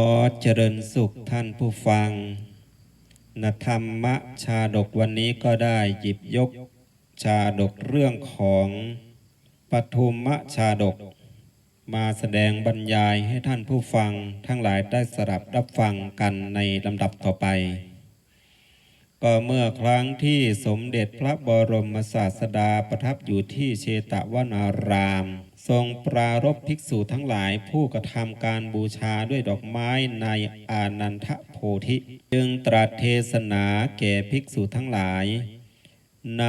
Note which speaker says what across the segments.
Speaker 1: อเจริญสุขท่านผู้ฟังนธรรมชาดกวันนี้ก็ได้หยิบยกชาดกเรื่องของปฐุมชาดก มาแสดงบรรยายให้ท่านผู้ฟังทั้งหลายได้สลับรับฟังกันในลำดับต่อไป ก็เมื่อครั้งที่สมเด็จพระบรมศาสดาประทับอยู่ที่เชตวนาราม ทรงปรารบภิกษุทั้งหลายผู้กระทำการบูชาด้วยดอกไม้ในอานันทโพธิ จึงตรัสเทศนาแก่ภิกษุทั้งหลาย ใน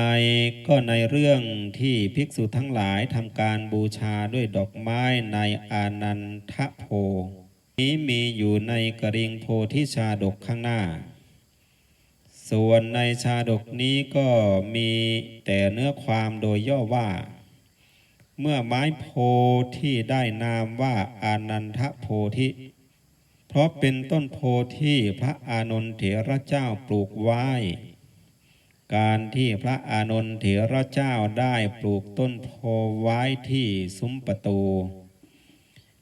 Speaker 1: ก็ในเรื่องที่ภิกษุทั้งหลายทำการบูชาด้วยดอกไม้ในอานันทโพนี้มีอยู่ในกริงโพธิชาดกข้างหน้า ส่วนในชาดกนี้ก็มีแต่เนื้อความโดยย่อว่า เมื่อไม้โพที่ได้นามว่าอานันทโพธิ เพราะเป็นต้นโพที่พระอานนทเถระเจ้าปลูกไว้ การที่พระอานนทเถระเจ้าได้ปลูกต้นโพไว้ที่ซุ้มประตู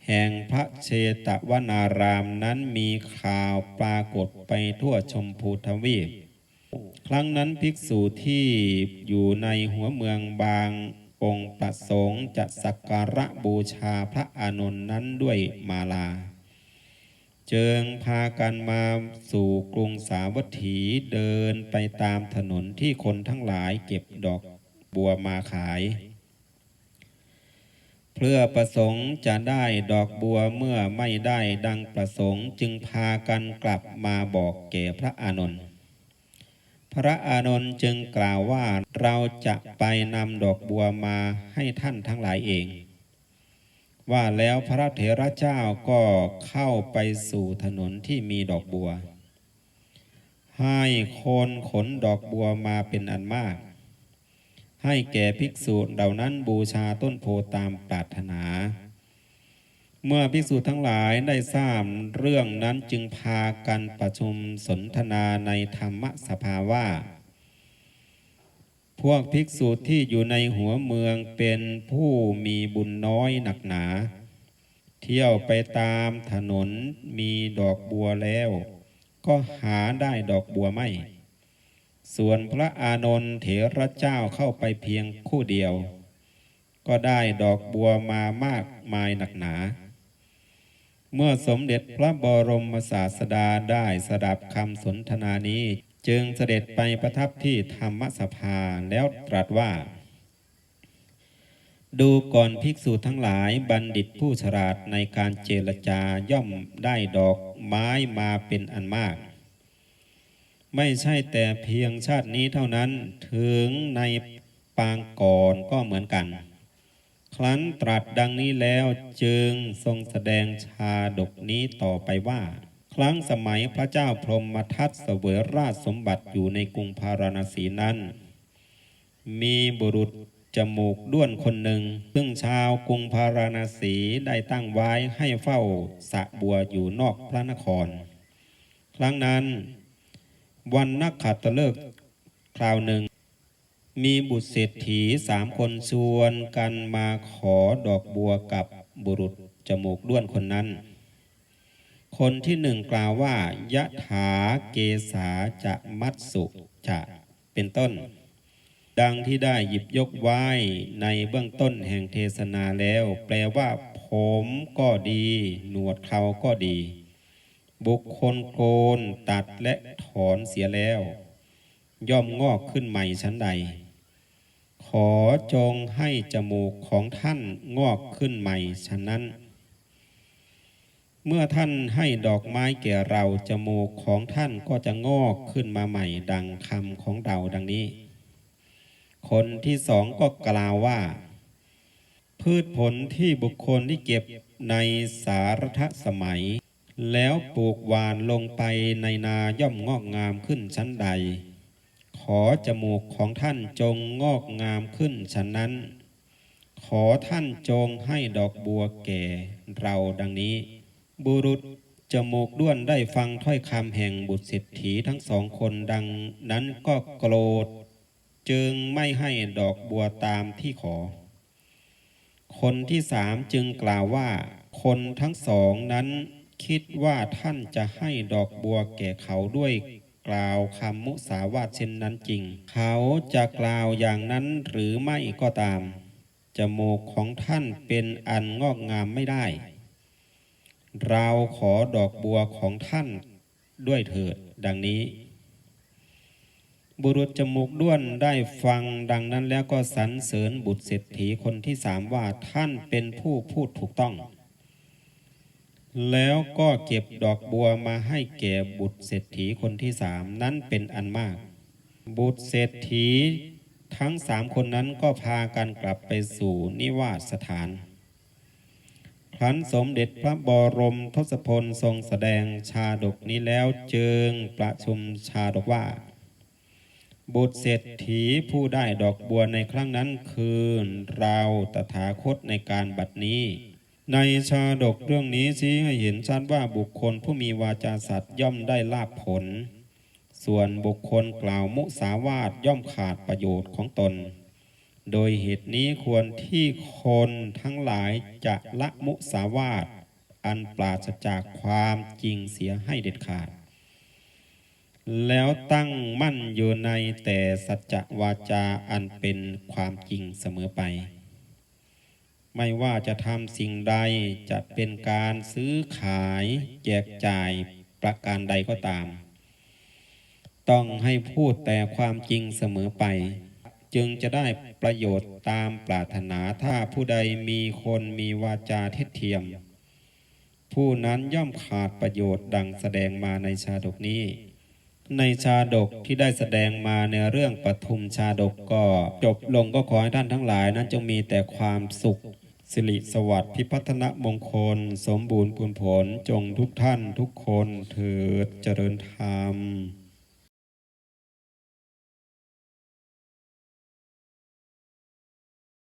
Speaker 1: แห่งพระเชตวนารามนั้นมีข่าวปรากฏไปทั่วชมพูทวีป ครั้งนั้นภิกษุที่อยู่ในหัวเมืองบางองค์ประสงค์จะสักการะบูชาพระอานนท์นั้นด้วยมาลา เจิงพากันมาสู่กรุงสาวัตถีเดินไปตามถนนที่คนทั้งหลายเก็บดอกบัวมาขาย เพื่อประสงค์จะได้ดอกบัวเมื่อไม่ได้ดังประสงค์จึงพากันกลับมาบอกแก่พระอานนท์ พระอานนท์จึงกล่าวว่าเราจะไปนำดอกบัวมาให้ท่านทั้งหลายเอง ว่าแล้วพระเถระเจ้าก็เข้าไปสู่ถนนที่มีดอกบัว ให้คนขนดอกบัวมาเป็นอันมาก ให้แก่ภิกษุเหล่านั้นบูชาต้นโพตามปรารถนา เมื่อภิกษุทั้งหลายได้ทราบเรื่องนั้นจึงพากันประชุมสนทนาในธรรมสภาว่า พวกภิกษุที่อยู่ในหัวเมืองเป็นผู้มีบุญน้อยหนักหนา เที่ยวไปตามถนนมีดอกบัวแล้ว ก็หาได้ดอกบัวไม่ ส่วนพระอานนท์เถระเจ้าเข้าไปเพียงคู่เดียว ก็ได้ดอกบัวมามากมายหนักหนา เมื่อสมเด็จพระบรมศาสดาได้สดับคำสนทนานี้ จึงเสด็จไปประทับที่ธรรมสภาแล้วตรัสว่า ดูก่อนภิกษุทั้งหลายบัณฑิตผู้ฉลาดในการเจรจาย่อมได้ดอกไม้มาเป็นอันมาก ไม่ใช่แต่เพียงชาตินี้เท่านั้นถึงในปางก่อนก็เหมือนกัน ครั้นตรัสดังนี้แล้วจึงทรงแสดงชาดกนี้ต่อไปว่า ครั้งสมัยพระเจ้าพรหมทัตเสวยราชสมบัติอยู่ในกรุงพาราณสีนั้น มีบุรุษจมูกด้วนคนหนึ่ง ซึ่งชาวกรุงพาราณสีได้ตั้งไว้ให้เฝ้าสะบัวอยู่นอกพระนคร ครั้งนั้น วันนักขัตฤกษ์คราวหนึ่ง มีบุตรเศรษฐีสามคนชวนกันมาขอดอกบัวกับบุรุษจมูกด้วนคนนั้น คนที่หนึ่งกล่าวว่ายะถาเกษาจะมัตสุจะเป็นต้น ดังที่ได้หยิบยกไว้ในเบื้องต้นแห่งเทศนาแล้ว แปลว่า ผมก็ดี หนวดเขาก็ดี บุคคลโกนตัดและถอนเสียแล้ว ย่อมงอกขึ้นใหม่ชั้นใด ขอจงให้จมูกของท่านงอกขึ้นใหม่ฉะนั้น เมื่อท่านให้ดอกไม้แก่เราจมูกของท่านก็จะงอกขึ้นมาใหม่ดังคำของเราดังนี้ คนที่สองก็กล่าวว่า พืชผลที่บุคคลที่เก็บในสารทสมัย แล้วปลูกหวานลงไปในนาย่อมงอกงามขึ้นชั้นใด อจมูกของท่านจงงอกงามขึ้นฉะนั้น ขอท่านจงให้ดอกบัวแก่เราดังนี้ บุรุษจมูกด้วนได้ฟังถ้อยคำแห่งบุตรเศรษฐีทั้งสองคนดังนั้นก็โกรธ จึงไม่ให้ดอกบัวตามที่ขอ คนที่สามจึงกล่าวว่า คนทั้งสองนั้นคิดว่าท่านจะให้ดอกบัวแก่เขาด้วย กล่าวคำมุสาวาทเช่นนั้นจริง เขาจะกล่าวอย่างนั้นหรือไม่ก็ตาม จมูกของท่านเป็นอันงอกงามไม่ได้ เราขอดอกบัวของท่านด้วยเถิดดังนี้ บุรุษจมูกด้วนได้ฟังดังนั้นแล้วก็สรรเสริญบุตรเศรษฐีคนที่สามว่าท่านเป็นผู้พูดถูกต้อง แล้วก็เก็บดอกบัวมาให้แก่บุตรเศรษฐีคนที่สามนั้นเป็นอันมาก บุตรเศรษฐีทั้งสามคนนั้นก็พากันกลับไปสู่นิวาสสถาน ครั้นสมเด็จพระบรมทศพลทรงแสดงชาดกนี้แล้วเจิงประชุมชาดกว่า บุตรเศรษฐีผู้ได้ดอกบัวในครั้งนั้นคือเราตถาคตในการบัดนี้ ในชาดกเรื่องนี้ชี้ให้เห็นชัดว่าบุคคลผู้มีวาจาสัตย์ย่อมได้ลาภผล ส่วนบุคคลกล่าวมุสาวาทย่อมขาดประโยชน์ของตน โดยเหตุนี้ควรที่คนทั้งหลายจะละมุสาวาทอันปราศจากความจริงเสียให้เด็ดขาด แล้วตั้งมั่นอยู่ในแต่สัจจวาจาอันเป็นความจริงเสมอไป ไม่ว่าจะทำสิ่งใดจะเป็นการซื้อขาย แจกจ่ายประการใดก็ตาม ต้องให้พูดแต่ความจริงเสมอไป จึงจะได้ประโยชน์ตามปรารถนาถ้าผู้ใดมีคนมีวาจาเท็จเทียม ผู้นั้นย่อมขาดประโยชน์ดังแสดงมาในชาดกนี้ ในชาดกที่ได้แสดงมาในเรื่องปทุมชาดกก็จบลงก็ขอให้ท่านทั้งหลายนั้นจงมีแต่ความสุข สิริสวัสดิ์พิพัฒนมงคล สมบูรณ์ผลผลจงทุกท่านทุกคนเถิดเจริญธรรม